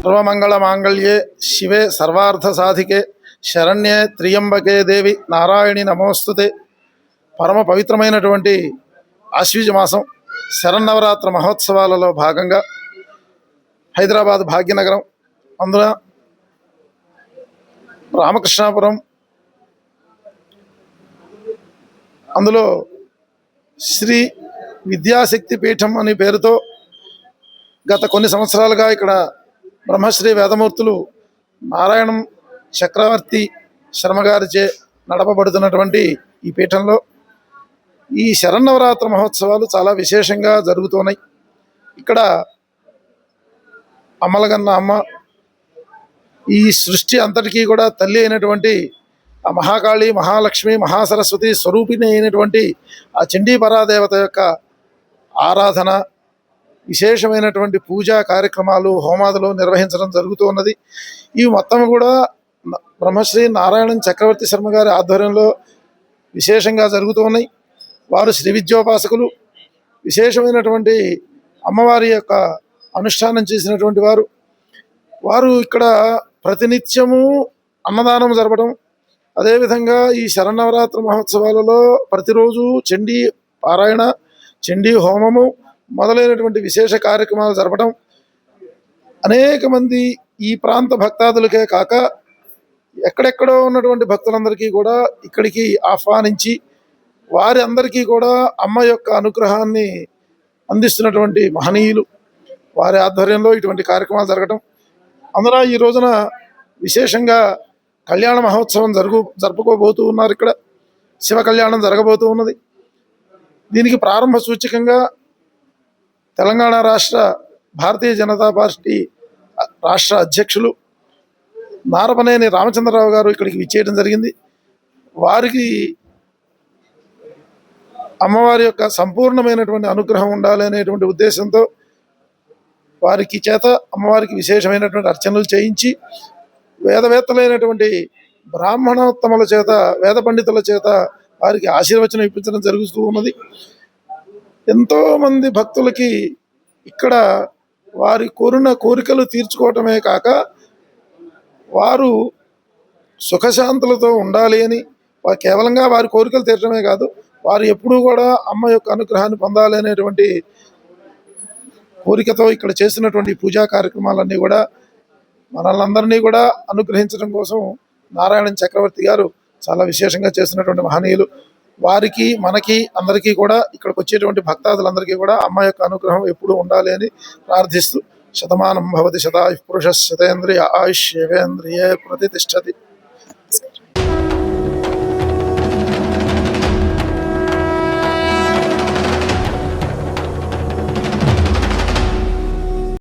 సర్వమంగళమాంగళ్యే శివే సర్వార్థసాధికే శరణ్యే త్రియంబకే దేవి నారాయణి నమోస్తుతే పరమ పవిత్రమైనటువంటి ఆశ్వీజ మాసం శరన్నవరాత్ర మహోత్సవాలలో భాగంగా హైదరాబాద్ భాగ్యనగరం అందున రామకృష్ణాపురం అందులో శ్రీ విద్యాశక్తి పీఠం అనే పేరుతో గత కొన్ని సంవత్సరాలుగా ఇక్కడ బ్రహ్మశ్రీ వేదమూర్తులు నారాయణం చక్రవర్తి శర్మగారిచే నడపబడుతున్నటువంటి ఈ పీఠంలో ఈ శరన్నవరాత్రి మహోత్సవాలు చాలా విశేషంగా జరుగుతున్నాయి. ఇక్కడ అమ్మలగన్న అమ్మ ఈ సృష్టి అంతటికీ కూడా తల్లి అయినటువంటి ఆ మహాకాళి మహాలక్ష్మి మహాసరస్వతి స్వరూపిణి అయినటువంటి ఆ చండీ పరాదేవత యొక్క ఆరాధన విశేషమైనటువంటి పూజా కార్యక్రమాలు హోమాదులు నిర్వహించడం జరుగుతూ ఉన్నది. ఈ మొత్తం కూడా బ్రహ్మశ్రీ నారాయణ చక్రవర్తి శర్మ గారి ఆధ్వర్యంలో విశేషంగా జరుగుతూ ఉన్నాయి. వారు శ్రీ విద్యోపాసకులు. విశేషమైనటువంటి అమ్మవారి యొక్క అనుష్ఠానం చేసినటువంటి వారు. వారు ఇక్కడ ప్రతినిత్యము అన్నదానం జరపడం అదేవిధంగా ఈ శరణవరాత్రి మహోత్సవాలలో ప్రతిరోజు చండీ పారాయణ చండీ హోమము మొదలైనటువంటి విశేష కార్యక్రమాలు జరపడం అనేక మంది ఈ ప్రాంత భక్తాదులకే కాక ఎక్కడెక్కడో ఉన్నటువంటి భక్తులందరికీ కూడా ఇక్కడికి ఆహ్వానించి వారి అందరికీ కూడా అమ్మ యొక్క అనుగ్రహాన్ని అందిస్తున్నటువంటి మహనీయులు. వారి ఆధ్వర్యంలో ఇటువంటి కార్యక్రమాలు జరగటం. అందున ఈ రోజున విశేషంగా కళ్యాణ మహోత్సవం జరుగు జరుపుకోబోతూ ఉన్నారు ఇక్కడ. శివ కళ్యాణం జరగబోతూ ఉన్నది. దీనికి ప్రారంభ సూచికంగా తెలంగాణ రాష్ట్ర భారతీయ జనతా పార్టీ రాష్ట్ర అధ్యక్షులు నారపనేని రామచంద్రరావు గారు ఇక్కడికి విచ్చేయడం జరిగింది. వారికి అమ్మవారి యొక్క సంపూర్ణమైనటువంటి అనుగ్రహం ఉండాలి అనేటువంటి ఉద్దేశంతో వారికి చేత అమ్మవారికి విశేషమైనటువంటి అర్చనలు చేయించి వేదవేత్తలైనటువంటి బ్రాహ్మణోత్తముల చేత వేద పండితుల చేత వారికి ఆశీర్వచనం ఇప్పించడం జరుగుతూ ఉన్నది. ఎంతోమంది భక్తులకి ఇక్కడ వారి కోరిన కోరికలు తీర్చుకోవటమే కాక వారు సుఖశాంతులతో ఉండాలి అని కేవలంగా వారి కోరికలు తీర్చడమే కాదు వారు ఎప్పుడూ కూడా అమ్మ యొక్క అనుగ్రహాన్ని పొందాలి అనేటువంటి కోరికతో ఇక్కడ చేసినటువంటి పూజా కార్యక్రమాలన్నీ కూడా మనల్ని కూడా అనుగ్రహించడం కోసం నారాయణ చక్రవర్తి గారు చాలా విశేషంగా చేసినటువంటి మహనీయులు. వారికి మనకి అందరికీ కూడా ఇక్కడికి వచ్చేటువంటి భక్తాదులందరికీ కూడా అమ్మ యొక్క అనుగ్రహం ఎప్పుడూ ఉండాలి అని ప్రార్థిస్తూ శతమానం భవతి శతాయు పురుష శతేంద్రియ ఆయుష్యేంద్రియే ప్రతిష్టతి.